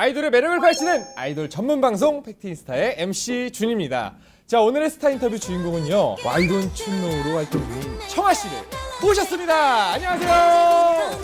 아이돌의 매력을 파헤치는 아이돌 전문 방송 팩트인스타의 MC 준입니다. 자 오늘의 스타 인터뷰 주인공은요 와이돈 춘노로 활동 중인 청아 씨를 모셨습니다. 안녕하세요.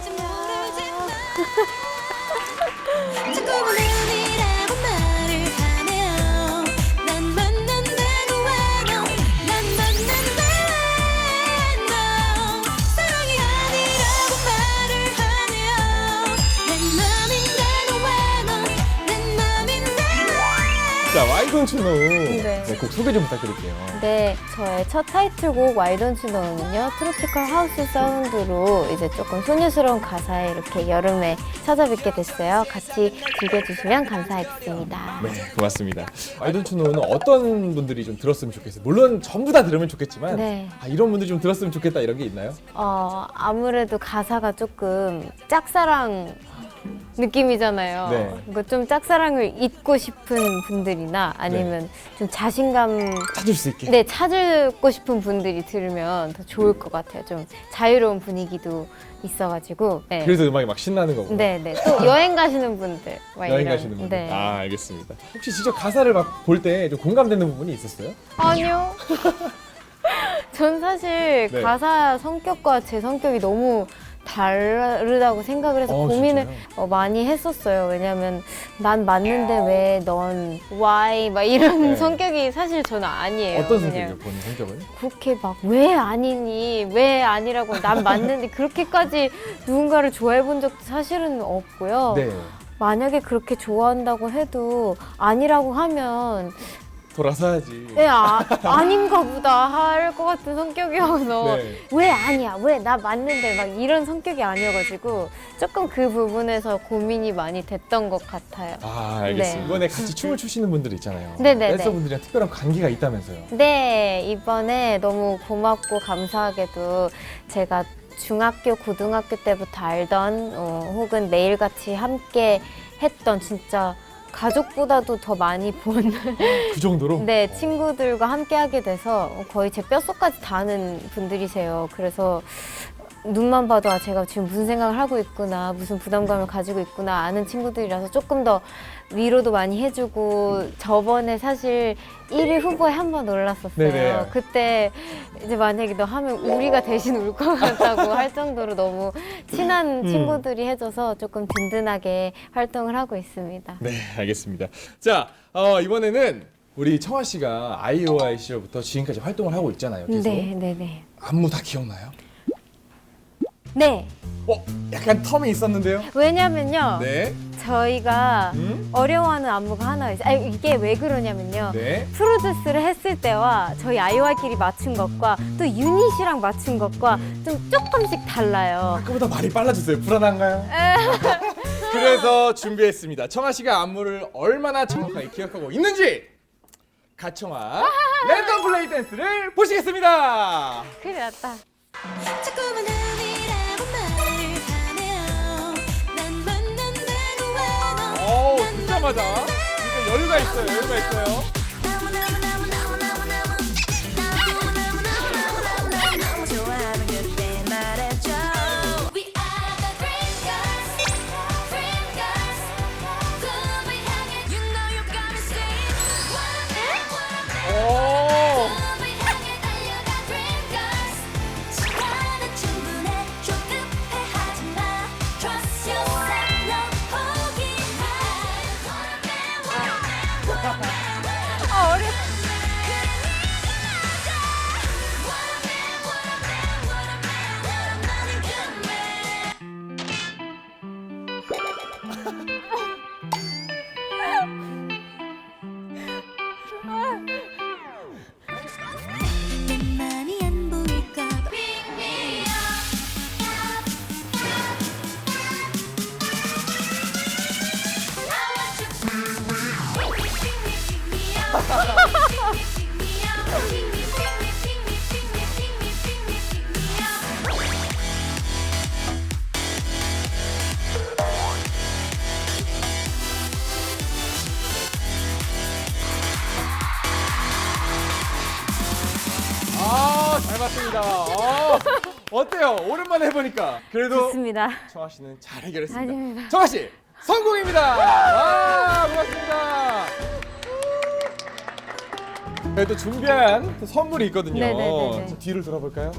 춘노 네. 네, 곡 소개 좀 부탁드릴게요. 네, 저의 첫 타이틀곡 와이던츠노는요 트로피컬 하우스 사운드로 이제 조금 소녀스러운 가사에 이렇게 여름에 찾아뵙게 됐어요. 같이 즐겨주시면 감사하겠습니다. 네 고맙습니다. 와이돈 춘노는 어떤 분들이 좀 들었으면 좋겠어요. 물론 전부 다 들으면 좋겠지만 네. 아, 이런 분들 좀 들었으면 좋겠다 이런 게 있나요? 어, 아무래도 가사가 조금 짝사랑 느낌이잖아요. 네. 이거 좀 짝사랑을 잊고 싶은 분들이나 아니면 좀 자신감 찾을 수 있게. 네, 찾고 싶은 분들이 들으면 더 좋을 것 같아요. 좀 자유로운 분위기도 있어가지고. 네. 그래서 음악이 막 신나는 거고. 네, 네. 또 여행 가시는 분들. 막 여행 이런. 가시는 분들. 네. 아 알겠습니다. 혹시 직접 가사를 막 볼 때 좀 공감되는 부분이 있었어요? 아니요. 전 사실 네. 가사 성격과 제 성격이 너무 다르다고 생각을 해서 어, 고민을? 어, 많이 했었어요. 왜냐면 난 맞는데 왜 넌 why 막 이런 네. 성격이 사실 저는 아니에요. 어떤 그냥. 성격이에요? 본인 성격은? 그렇게 막 왜 아니니 왜 아니라고 난 맞는데 그렇게까지 누군가를 좋아해 본 적도 사실은 없고요. 네. 만약에 그렇게 좋아한다고 해도 아니라고 하면 돌아서야지. 네, 아, 아닌가 보다 할 것 같은 성격이어서 네. 왜 아니야 왜 나 맞는데 막 이런 성격이 아니어가지고 조금 그 부분에서 고민이 많이 됐던 것 같아요. 아 알겠습니다. 네. 이번에 같이 춤을 추시는 분들 있잖아요. 네네네. 댄서분들이랑 특별한 관계가 있다면서요. 네, 이번에 너무 고맙고 감사하게도 제가 중학교, 고등학교 때부터 알던 어, 혹은 매일같이 함께 했던 진짜 가족보다도 더 많이 본 그 정도로? 네, 친구들과 함께 하게 돼서 거의 제 뼛속까지 닿는 분들이세요. 그래서 눈만 봐도 아, 제가 지금 무슨 생각을 하고 있구나, 무슨 부담감을 가지고 있구나 아는 친구들이라서 조금 더 위로도 많이 해주고 저번에 사실 1위 후보에 한 번 올랐었어요. 네네. 그때 이제 만약에 너 하면 우리가 대신 울 것 같다고 할 정도로 너무 친한 음. 친구들이 해줘서 조금 든든하게 활동을 하고 있습니다. 네, 알겠습니다. 자, 어, 이번에는 우리 청아 씨가 시절부터 지금까지 활동을 하고 있잖아요. 계속. 네, 네, 네. 안무 다 기억나요? 네. 어, 약간 텀이 있었는데요? 왜냐면요. 네. 저희가 음? 어려워하는 안무가 하나 있어요. 아니, 이게 왜 그러냐면요. 네. 프로듀스를 했을 때와 저희 아이와끼리 맞춘 것과 또 유닛이랑 맞춘 것과 좀 조금씩 달라요. 아까보다 말이 빨라졌어요. 불안한가요? 그래서 준비했습니다. 청아 씨가 안무를 얼마나 정확하게 기억하고 있는지 가청아 랜덤 플레이 댄스를 보시겠습니다. 큰일 났다. 자꾸만 오, 듣자마자 진짜 여유가 있어요. 여유가 있어요. 오랜만에 해보니까. 그래도 좋습니다. 청아 씨는 잘 해결했습니다. 아닙니다. 청아 씨, 성공입니다. 와, 고맙습니다. 네, 또 준비한 또 선물이 있거든요. 네네네네. 좀 뒤를 돌아볼까요?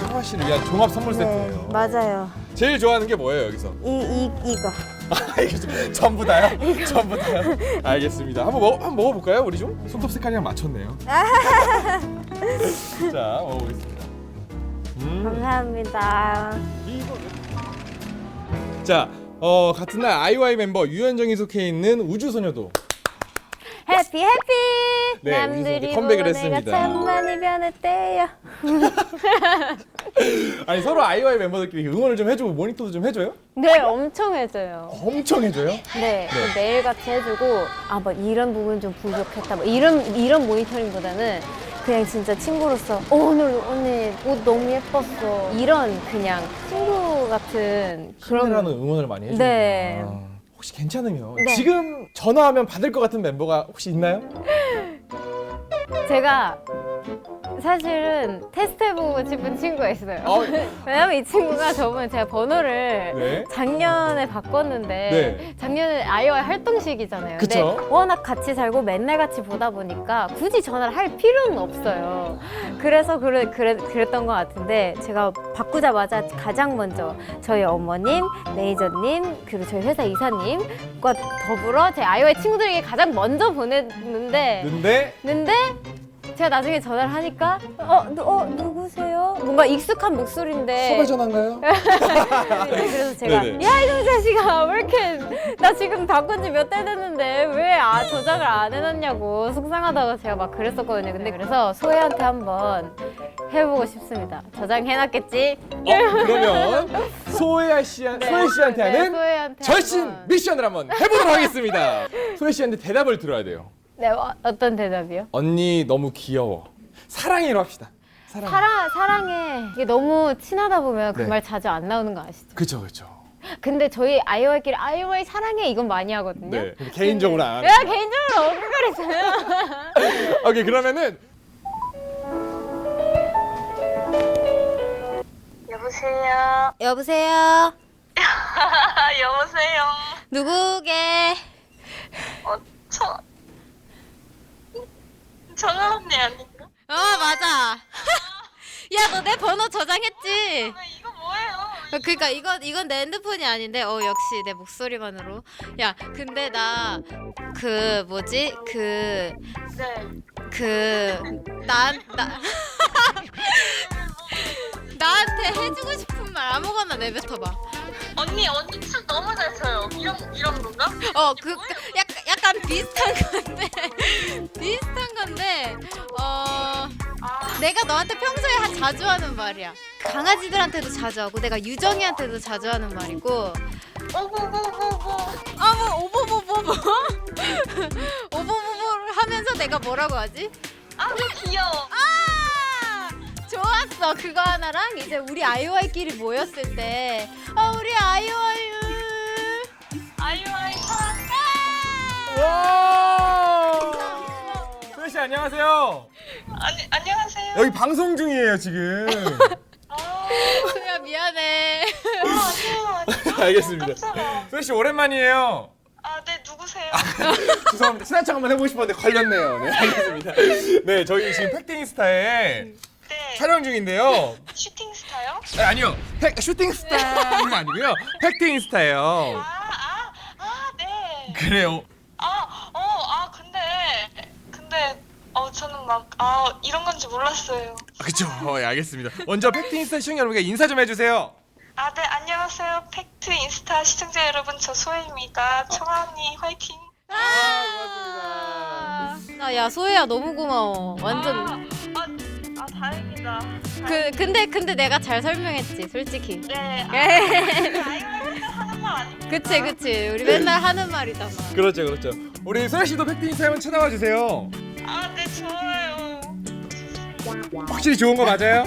청아 씨를 위한 종합 선물 세트예요. 네, 맞아요. 제일 좋아하는 게 뭐예요 여기서? 이, 이, 이거. 아 이게 좀- 전부 다요? 전부 다요? 알겠습니다. 한번 먹 한번 먹어볼까요 우리 좀? 손톱 색깔이랑 맞췄네요. 자 먹어보겠습니다. 음. 감사합니다. 자, 어, 같은 날 아이와이 멤버 유현정이 속해 있는 우주소녀도 해피 해피. 네, 남들이 컴백을 보고 했습니다. 참 많이 변했대요. 아니 서로 아이와이 멤버들끼리 응원을 좀 해주고 모니터도 좀 해줘요? 네, 엄청 해줘요. 엄청 해줘요? 네, 네. 매일 같이 해주고 아뭐 이런 부분 좀 부족했다 뭐 이런 이런 모니터링보다는 그냥 진짜 친구로서 어, 오늘 언니 옷 너무 예뻤어 이런 그냥 친구 같은 힘내라는 응원을 많이 해주는 네. 혹시 괜찮으면 네. 지금 전화하면 받을 것 같은 멤버가 혹시 있나요? 제가 사실은 테스트해보고 싶은 친구가 있어요. 어. 왜냐면 이 친구가 저번에 제가 번호를 네. 작년에 바꿨는데 네. 작년에 아이와이 활동 시기잖아요. 그쵸. 근데 워낙 같이 살고 맨날 같이 보다 보니까 굳이 전화를 할 필요는 없어요. 그래서 그래, 그래, 그랬던 것 같은데 제가 바꾸자마자 가장 먼저 저희 어머님, 매니저님, 그리고 저희 회사 이사님과 더불어 제 아이와이 친구들에게 가장 먼저 보냈는데 근데 근데 제가 나중에 전화를 하니까 어, 누, 어 누구세요? 뭔가 익숙한 목소리인데 전화인가요? 네, 그래서 제가 네네. 야 이놈 자식아 왜 이렇게 나 지금 바꾼 지 몇 달 됐는데 왜 아, 저장을 안 해놨냐고 속상하다고 제가 막 그랬었거든요 근데 그래서 소혜한테 한번 해보고 싶습니다 저장해놨겠지? 어, 그러면 소혜아 씨, 소혜 씨한테 네, 하는 소혜한테 절신 한번. 미션을 한번 해보도록 하겠습니다. 소혜 씨한테 대답을 들어야 돼요. 네 어, 어떤 대답이요? 언니 너무 귀여워. 사랑해로 합시다. 사랑. 사랑, 사랑해 이게 너무 친하다 보면 그 네. 말 자주 안 나오는 거 아시죠? 그쵸 그쵸. 근데 저희 아이와이끼리 아이와이 사랑해 이건 많이 하거든요 네. 근데 개인적으로 안. 야 개인적으로 어필거렸어요 오케이 그러면은 여보세요. 여보세요 여보세요. 누구게? 어, 저 정아 언니 아닌가? 어 맞아. 야 너 내 번호 저장했지? 아, 이거 뭐예요? 어, 그러니까 이건 이건 내 핸드폰이 아닌데 어 역시 내 목소리만으로. 야 근데 나 그 뭐지 그 네. 그난나 나한테 해주고 싶은 말 아무거나 내뱉어봐. 언니 언니 춤 너무 잘 춰요. 이런 이런 건가? 어그 약간 약간 비슷한 건데 비슷한 건데 어. 아, 내가 너한테 평소에 하- 자주 하는 말이야. 강아지들한테도 자주 하고 내가 유정이한테도 자주 하는 말이고 오고고고고. 아뭐 오보보보보 오보보보를 하면서 내가 뭐라고 하지? 아, 너 귀여워. 아 좋았어 그거 하나랑 이제 우리 아이와이끼리 모였을 때 아 우리 아이와이 아이와이 사랑. 와. 소혜 씨 안녕하세요. 아니 안녕하세요. 여기 방송 중이에요 지금. 아, 소야 미안해 아 아니에요. 알겠습니다. 깜짝아. 소혜 씨 오랜만이에요. 아, 네 누구세요? 죄송합니다. 친한 척 한번 해보고 싶었는데 걸렸네요. 네, 알겠습니다. 네, 저희 지금 팩팅스타에 네. 촬영 중인데요. 슈팅 스타요? 아, 아니요, 팩, 슈팅 스타는 아니고요. 팩팅스타예요. 아, 아, 아, 네. 그래요. 아, 어, 아, 근데, 근데, 어, 저는 막, 아, 이런 건지 몰랐어요. 그쵸, 어, 예, 알겠습니다. 먼저 팩팅스타 시청자 여러분께 인사 좀 해주세요. 아, 네, 안녕하세요. 팩트 인스타 시청자 여러분, 저 소혜입니다. 청아 언니, 화이팅! 아, 아야 소혜야 너무 고마워 완전 아, 아, 아, 다행이다. 그 근데 근데 내가 잘 설명했지 솔직히 네, 아, 예. 아이고, 하는 말 아닙니까? 그치 그치 우리 맨날 하는 말이잖아 그렇죠, 그렇죠. 우리 소혜 씨도 팩팅스타 한번 찾아와 주세요. 아, 네, 좋아요. 확실히 좋은 거 맞아요?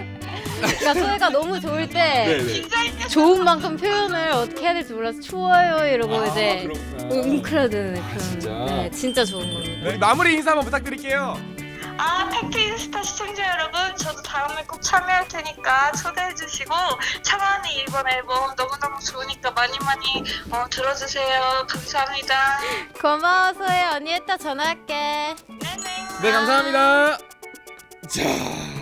그러니까 소혜가 너무 좋을 때 네. 긴장이 좋은 만큼 표현을 어떻게 해야 될지 몰라서 추워요 이러고 아, 이제 그렇구나. 웅크려드는 그런 진짜? 네, 진짜 좋은 겁니다 네, 마무리 인사 한번 부탁드릴게요. 아 팩트인스타 시청자 여러분 저도 다음에 꼭 참여할 테니까 초대해 주시고 청아언니 이번 앨범 너무너무 좋으니까 많이 많이 어, 들어주세요 감사합니다 고마워 소혜 언니 이따 전화할게. 네네 네 감사합니다. 자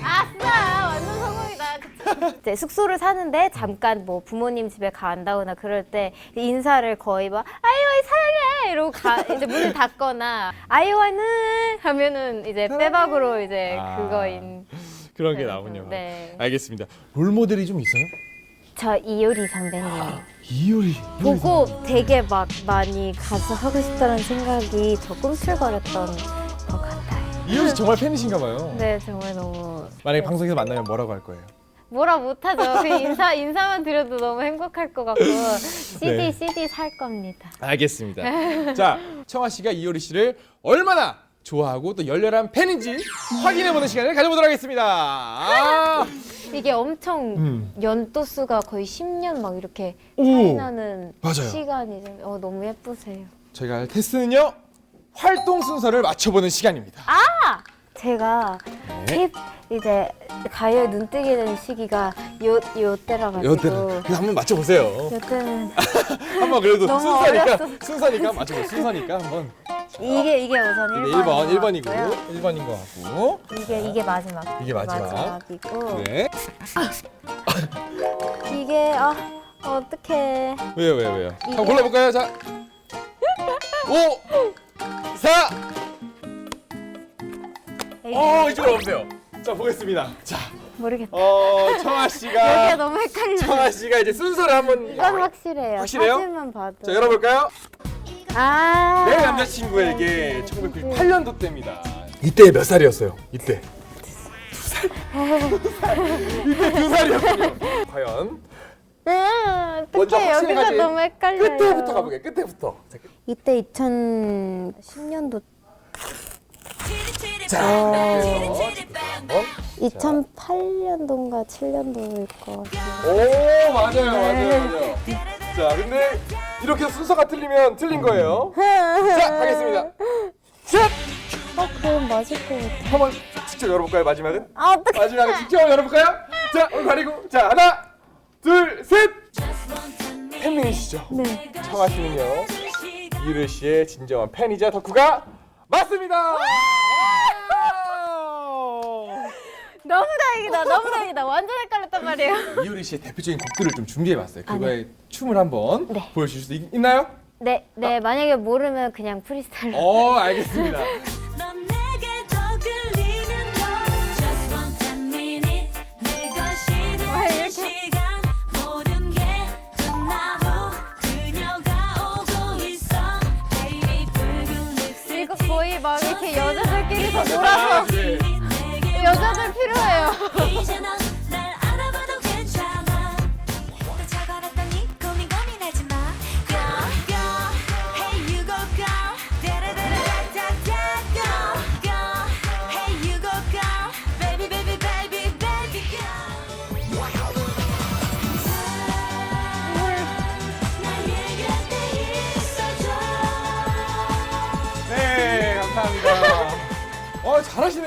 아싸 완전 성공이다. 그치? 이제 숙소를 사는데 잠깐 뭐 부모님 집에 간다거나 그럴 때 인사를 거의 막 아이오이 사랑해 이러고 가, 이제 문을 닫거나 아이오이는 하면은 이제 빼박으로 이제 아. 그거인. 그런 게 그래서, 나오군요. 네. 알겠습니다. 롤 모델이 좀 있어요? 저 이효리 선배님 이효리. 보고 되게 막 많이 가수 하고 싶다는 생각이 저 꿈틀거렸던. 이효리 씨 정말 팬이신가 봐요. 네 정말 너무 만약에 방송에서 만나면 뭐라고 할 거예요? 뭐라 못하죠. 그 인사 인사만 드려도 너무 행복할 것 같고 CD 네. CD 살 겁니다. 알겠습니다. 자, 청아 씨가 이효리 씨를 얼마나 좋아하고 또 열렬한 팬인지 확인해보는 시간을 가져보도록 하겠습니다. 아, 이게 엄청 음. 연도 수가 거의 10년 막 이렇게 오. 차이 나는 맞아요. 시간이 좀 어, 너무 예쁘세요. 저희가 할 테스트는요 활동 순서를 맞춰보는 시간입니다. 제가 네. 힙 이제 가요에 눈뜨게 되는 시기가 요 요 때라 가지고 여태는 그래서 한번 맞춰보세요. 요때는 한번 그래도 너무 순서니까 어렸어. 순서니까 맞춰보세요. 순서니까 한번 이게 이게 우선 이게 1번 1번 1번이고 1번인 것 같고 이게 이게 마지막 이게 마지막. 마지막 이고 네 이게 아 어떡해 왜요 왜요 왜요? 한번 골라볼까요? 자5 4 어 이쪽으로 오세요. 자 보겠습니다. 자 모르겠다 어, 청아 여기가 씨가 너무 헷갈려 청아 씨가 이제 순서를 한번 이건 확실해요 확실해요? 사진만 봐도 자 열어볼까요? 아 내 남자친구에게 1998년도 때입니다. 이때 몇 살이었어요? 이때 두 살. 이때 두 살이었군요. 과연 음, 먼저 어떡해 확실히 여기가 가지. 너무 헷갈려요 끝에부터 가보게. 끝에부터. 자, 끝. 이때 2010년도 자, 어. 그래서 한번. 2008년도인가 7년도일 것 같아요 오 맞아요 맞아요 맞아요. 자 근데 이렇게 순서가 틀리면 틀린 거예요. 자 하겠습니다. 셋. 어 그럼 맞을 것 같아 한번 직접 열어볼까요 마지막은? 아 어떡해 마지막에 직접 열어볼까요? 자, 오늘 가리고 자 하나, 둘, 셋. 팬이시죠? 네 청아 씨는요 이르 씨의 진정한 팬이자 덕후가 맞습니다. 너무 다행이다 너무 다행이다 완전 헷갈렸단 말이에요 이효리 씨의 대표적인 곡들을 좀 준비해봤어요. 그거에 춤을 한번 네. 보여주실 수 있, 나요 네, 네 만약에 모르면 그냥 프리스타일로 어, 알겠습니다. 내게 여자들 필요해요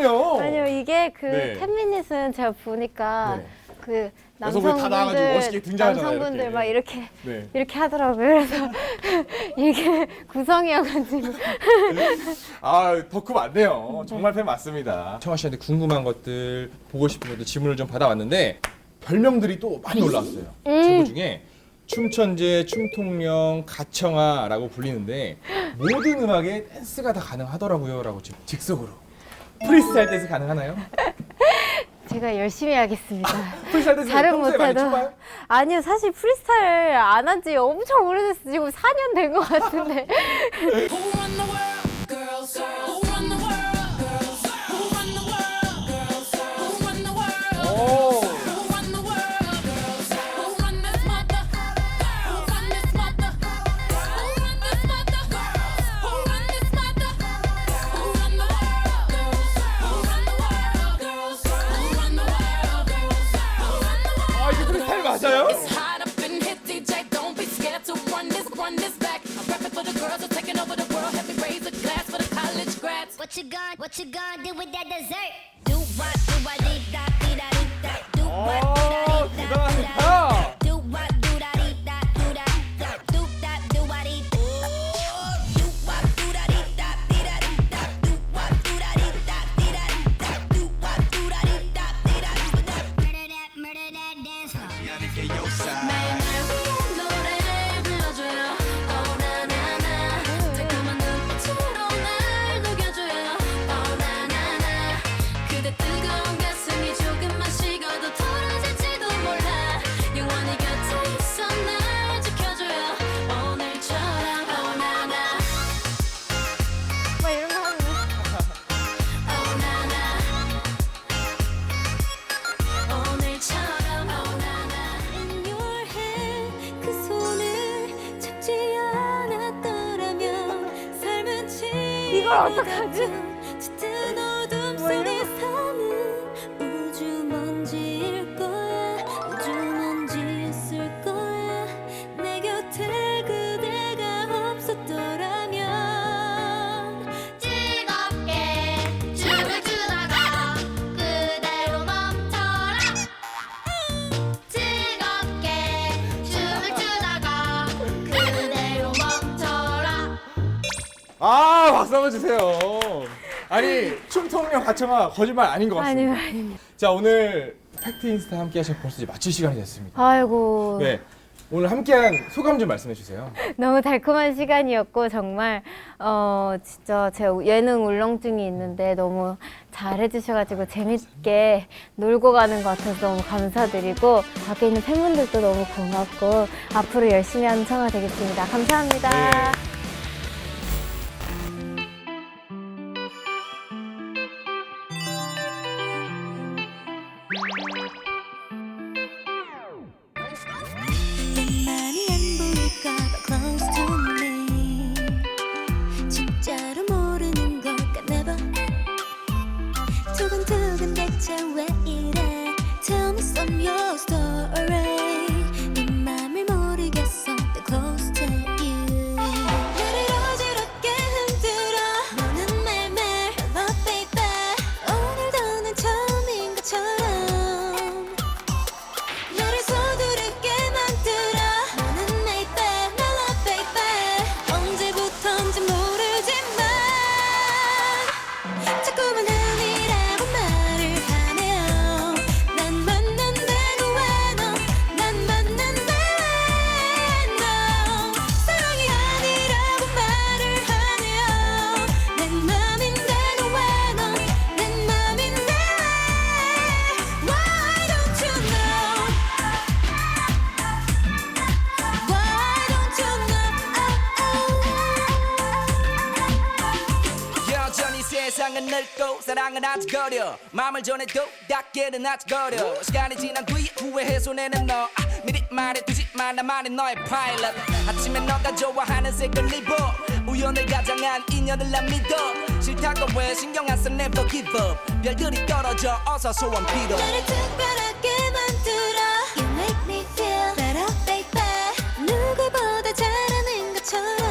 어, 잘하시네요. 아니요 이게 그 네. 텐미닛은 제가 보니까 네. 그 여성분이 다 나와가지고 남성분들 멋있게 등장하잖아요, 남성분들 이렇게. 막 이렇게 네. 이렇게 하더라고요 그래서 이게 구성이어가지고 아, 덕후 맞네요. 정말 팬 맞습니다. 청아 씨한테 궁금한 것들, 보고 싶은 것들 질문을 좀 받아왔는데 별명들이 또 많이 올라왔어요. 음. 제보 중에 춤천재, 춤통령, 가청아라고 불리는데 모든 음악에 댄스가 다 가능하더라고요라고 지금 즉석으로 프리스타일 댄스 가능하나요? 제가 열심히 하겠습니다. 프리스타일 댄스 잘은 평소에 많이 못해도? 아니요 사실 프리스타일 안 한 지 엄청 오래됐어 지금 4년 된 것 같은데 Who run the world? Girls, girls. 이걸 어떡하지? 주세요. 아니 춤통령 가청아 거짓말 아닌 것 같습니다. 아니요 아닙니다. 자 오늘 팩트 인스타 함께 하셔서 벌써 이제 마칠 시간이 됐습니다. 아이고 네. 오늘 함께한 소감 좀 말씀해 주세요. 너무 달콤한 시간이었고 정말 어 진짜 제 예능 울렁증이 있는데 너무 잘 해주셔가지고 재밌게 놀고 가는 것 같아서 너무 감사드리고 밖에 있는 팬분들도 너무 고맙고 앞으로 열심히 하는 청아 되겠습니다. 감사합니다. 네. 사랑을 아직거려. 마음을 전해도 닿게는 아직거려. 시간이 지난 뒤 후회해 손에는 너. 아, 미리 말해두지 마 나만의 너의 파일럿 아침에 너가 좋아하는 색을 입어 우연을 가장한 인연을 난 믿어. 싫다고 왜 신경 안써 never give up. 별들이 떨어져 어서 소원 빌어. 나를 특별하게 만들어. You make me feel better baby. 누구보다 잘하는 것처럼.